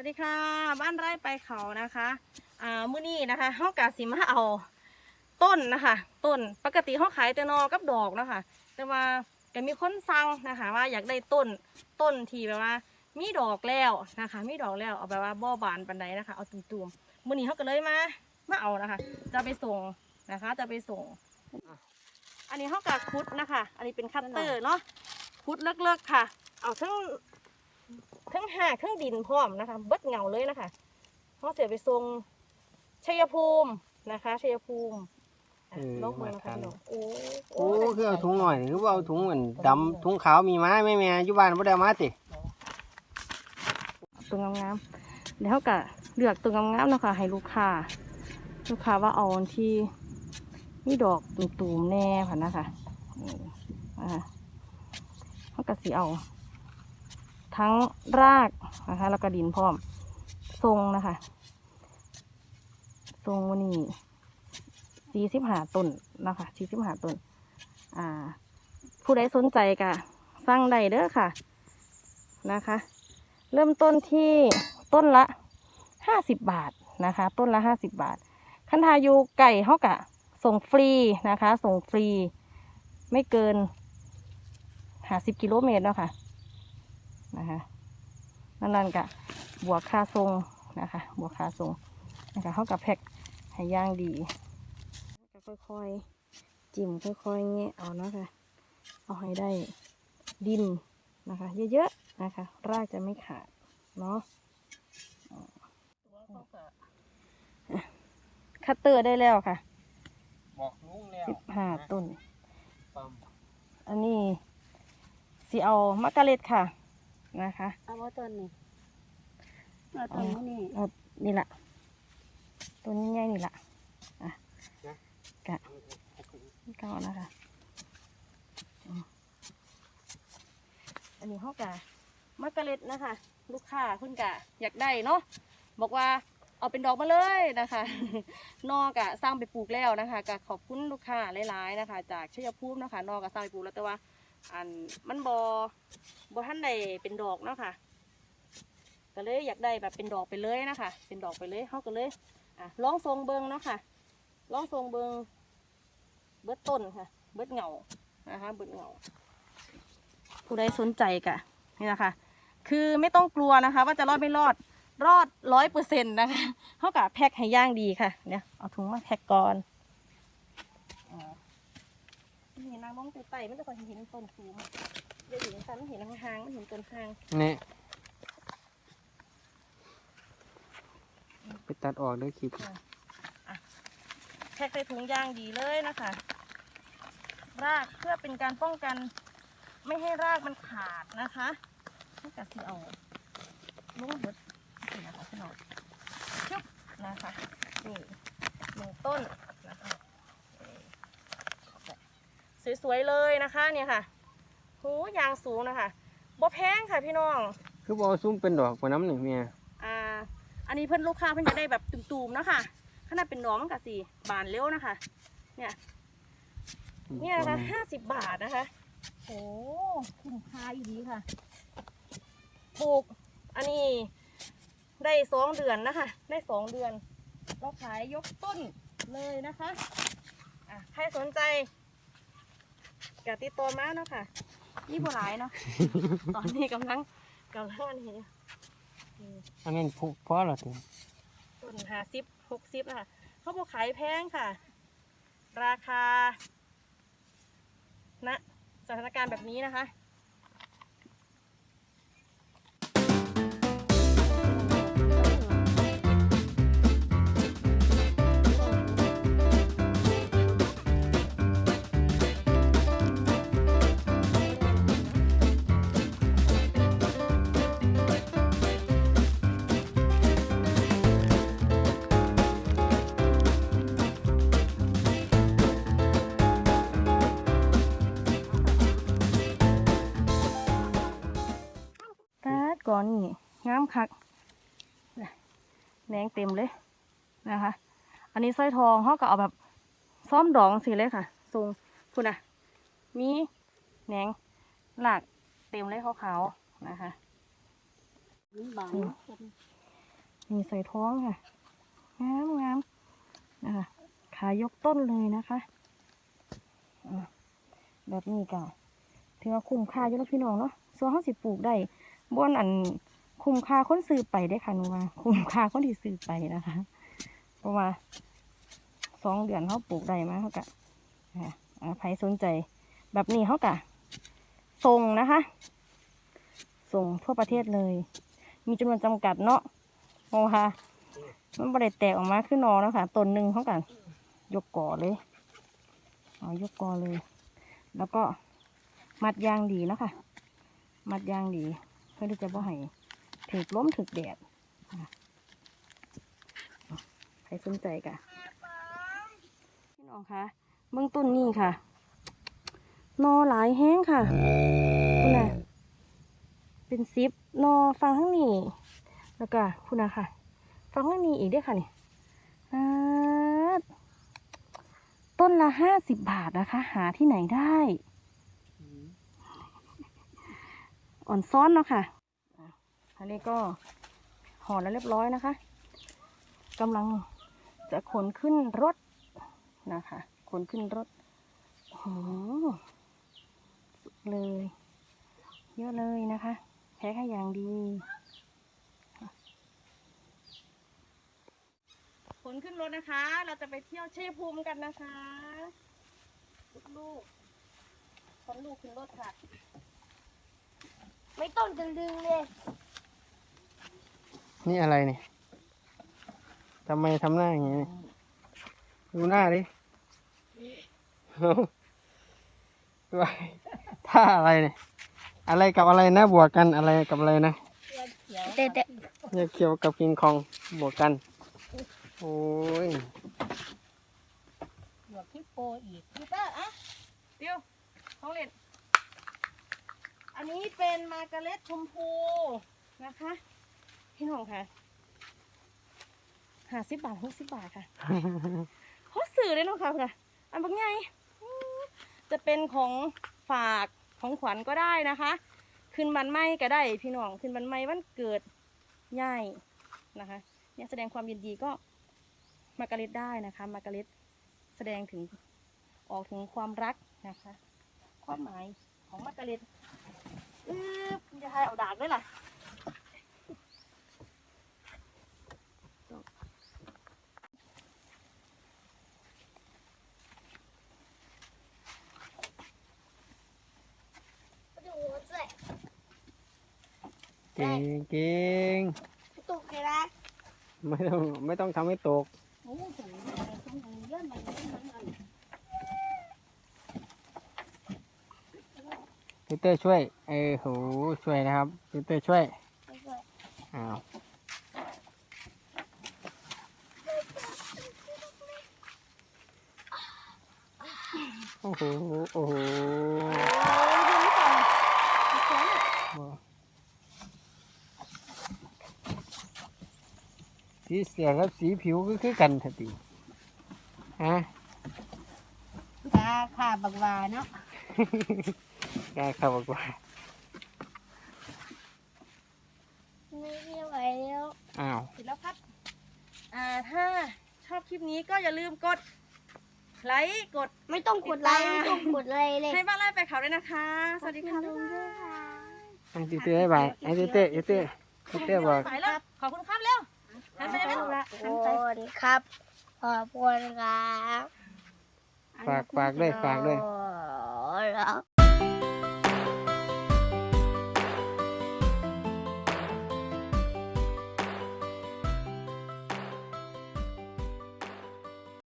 วัสดีค่ะ บ้านไร่ไปเขานะคะอ่ามื้อนี้นะคะเฮากะสิมาเอาต้นนะคะ ต้นปกติเฮาขายแต่นอกับดอกนะคะ แต่ว่าก็มีคนสั่งนะคะ ว่าอยากได้ต้นต้นที่แบบว่า มีดอกแล้วนะคะ มีดอกแล้วเอาแบบว่าบ่บานปันใดนะคะ เอาตุ่มๆมื้อนี้เฮาก็เลยมามาเอานะคะ จะไปส่งนะคะ จะไปส่ง อันนี้เฮากะคุดนะคะ อันนี้เป็นคัตเตอร์เนาะคุดเลิกๆค่ะ เอาทั้ง ทั้งหากทั้งดินพร้อมนะคะ เบิดเหงาเลยนะคะเขาเสียไปทรงชัยภูมินะคะชัยภูมิอะเออลองมือนะคะมาทานพี่น้องโอ้โอ้คือเอาถุงหน่อยหรือว่าเอาถุงเหมือนดำถุงขาวมีมาไหม่แม่อยู่บ้านบ่ได้เอามาติตัวงามๆแล้วเขาก็เลือกตัวงามๆนะคะให้ลูกค้าลูกค้าว่าเอาอันที่มีดอกตุ่มๆแน่ผ่นนะคะนี่นะคะเขาก็สีเอา ทั้งรากนะคะแล้วก็ดินพร้อม ทรงนะคะ ทรงวันนี้สี่สิบห้าต้นนะคะสี่สิบห้าต้นอ่า ผู้ใดสนใจก็สั่งได้เด้อค่ะนะคะ เริ่มต้นที่ต้นละห้าสิบบาทนะคะ ต้นละห้าสิบบาท คันทายูไก่เขากะส่งฟรีนะคะ ส่งฟรี ไม่เกินห้าสิบกิโลเมตรเนาะค่ะนะคะ นั่นนั่นกะบวกค่าทรงนะคะ บวกค่าทรงนะคะเขากับแพ็คให้ย่างดีก็ค่อยๆ จิ้มค่อยๆเงี้ยเอาเนาะค่ะเอาให้ได้ดินนะคะ เยอะๆนะคะ รากจะไม่ขาดเนาะอะคัตเตอร์ได้แล้วค่ะบอกลุงแล้วสิบห้าต้นปั๊มอันนี้สีเอามะกะเล็ดค่ะ นะคะ เอาว่าต้นนี่เอาต้นนี้นี่เอานี่แหละตัวนี้ง่ายนี่แหละอะกะก็เอานะคะอืมอันนี้เขากะมะกะเล็ดนะคะ ลูกค้าคุณกะอยากได้เนาะบอกว่าเอาเป็นดอกมาเลยนะคะ นอกะสร้างไปปลูกแล้วนะคะกะขอบคุณลูกค้าหลายๆนะคะ จากชัยภูมินะคะนอกะสร้างไปปลูกแล้วแต่ว่า อันมันบอบอท่านใดเป็นดอกเนาะค่ะ ก็เลยอยากได้แบบเป็นดอกไปเลยนะคะ เป็นดอกไปเลยเขาก็เลยอะลองทรงเบิงเนาะค่ะลองทรงเบิงเบิดต้นค่ะ เบิดเหงานะคะเบิดเหงาผู้ใดสนใจกะนี่นะคะ คือไม่ต้องกลัวนะคะ ว่าจะรอดไม่รอดรอดร้อยเปอร์เซ็นต์นะคะเขากะแพ็คให้ย่างดีค่ะเนี่ยเอาถุงมาแพ็คก่อนอ่าเห็นนางมองไต่ๆมันจะคอยเห็นต้นสูงเดี๋ยวอยู่ในซันมันเห็นห่างๆมันเห็นต้นห่างนี่ไปตัดออกเด้วยคลิปแพ็คใส่ถุงยางดีเลยนะคะ รากเพื่อเป็นการป้องกัน ไม่ให้รากมันขาดนะคะนี่กะสิเอาลงเบิดนี่นะคะพี่น้องชึบนะคะนี่หนึ่งต้นนะคะนี่ สวยๆเลยนะคะเนี่ยค่ะหูยางสูงนะคะบ่แพงค่ะพี่น้อง คือบ่เอาซุ้มเป็นดอกกว่าน้ำหนึ่งเมียอ่า อันนี้เพื่อนลูกค้าเพื่อนจะได้แบบตุ่มๆเนาะค่ะขนาดเป็นหน้อมนกับสีบานเร็วนะคะ เนี่ย เนี่ยนะคะห้าสิบบาทนะคะ โอ้คุ้มค่าอยู่ดีค่ะปลูกอันนี้ได้สองเดือนนะคะ ได้สองเดือน เราขายยกต้นเลยนะคะอะใครสนใจ กติดตัวมาเนาะค่ะนี่บัวหลายเนาะ ตอนนี้กำลังกำลังอันนี้อืมอันนั้นพอพอและติต้นห้าสิบหกสิบนะคะเขาบอกขายแพงค่ะ ราคาณสถานการณ์แบบนี้นะคะ กอนนี่งามคักแหนงเต็มเลยนะคะ อันนี้สร้อยทองเขาก็เอาแบบซ้อมดองสิเลยค่ะทรงคุณน่ะมีแหนงหลากเต็มเลยขาวๆนะคะบานี่ใส่ท้องค่ะงามงามนะคะขายกต้นเลยนะคะแบบนี้ก็ถือว่าคุ้มค่าอยู่แล้วพี่น้องเนาะส่วนเขาสิบปลูกได้ บนอันคุ้มค่าคนซื้อไปได้ค่ะหนูว่า คุ้มค่าคนที่ซื้อไปนะคะ เพราะว่าสองเดือนเขาปลูกได้มาเขากะอะใครสนใจ แบบนี้เขากะส่งนะคะ ส่งทั่วประเทศเลย มีจำนวนจำกัดเนาะเพราะว่ามันบริแตกออกมาขึ้นนอแล้วค่ะต้นหนึ่งเขากันยกก่อเลยอ๋อยกก่อเลย แล้วก็มัดยางดีนะคะมัดยางดี พื่อที่จะบ่ให้ถึกล้มถึกแดดอะใครสนใจกะพี่น้องคะเบื้องต้นนี่ค่ะ นอหลายแห้งค่ะคุณน่ะเป็นซิปนอฟังข้างนี้แล้วก็คุณน่ะค่ะ ฟังข้างนี้อีกด้วยค่ะนี่ต้นละห้าสิบบาทนะคะ หาที่ไหนได้ อ่อนซ้อนเนาะค่ะอะ อันนี้ก็ห่อแล้วเรียบร้อยนะคะกำลังจะขนขึ้นรถนะคะ ขนขึ้นรถโอ้โหสุดเลย เยอะเลยนะคะแพ็คให้อย่างดี ขนขึ้นรถนะคะ เราจะไปเที่ยวเชยภูมิกันนะคะ ลูกๆขนลูกขึ้นรถค่ะ ไม่ต้องดึงดึงเลยนี่อะไรเนี่ยทำไมทำหน้าอย่างนี้เนี่ยดูหน้าดิเอาว่าท่าอะไรเนี่ย อะไรกับอะไรนะ บวกกันอะไรกับอะไรนะเด็ดเนี่ยเคียวกับคิงคองบวกกัน โอ้ยหลวกที่โปอีกพีเตอร์อะเดี๋ยวของเล่น อันนี้เป็นมาการ์เร็ตชมพูนะคะ พี่น้องค่ะห้าสิบบาทหกสิบบาทค่ะเขาสื่อเลยเนาะค่ะค่ะ อันบางไงจะเป็นของฝากของขวัญก็ได้นะคะ ขึ้นบันไม้ก็ได้ พี่น้องขึ้นบันไม้วันเกิดย่ายนะคะเนี่ยแสดงความยินดีก็มาการ์เร็ตได้นะคะ มาการ์เร็ตแสดงถึงออกถึงความรักนะคะ ความหมายของมาการ์เร็ต อือจะให้เอาดากด้วยล่ะดูหัวใจเก่งเก่งตุกเลยนะ ไม่ต้องไม่ต้องทำให้ตก โอ้โหต้องเลื่อนมันเลื่อนมัน พีเตอร์ช่วย เออโหช่วยนะครับพีเตอร์ช่วยอ้าวโอ้โหโอ้โหสีเสียกับสีผิวก็คือกันทันทีฮะตาขาบักวาเนาะ กล้าเข้าบอกว่าไม่ไหวแล้วอ้าวเสร็จแล้วครับ อ่าถ้าชอบคลิปนี้ก็อย่าลืมกดไลค์กด ไม่ต้องกดไลค์ไม่ต้องกดไลค์เลยให้บ้านไล่ไปเขาด้วยนะคะ สวัสดีค่ะขอบบ๊ายณบายค่ะให้พีเตอร์ให้บายให้พีเตอร์พีเตอร์พีเตอร์บอกไปแล้วขอบคุณครับเร็วหันไปเร็วขหัอนบไปคุณครับขอบคุณครับฝากฝากด้วยฝากด้วยโอ้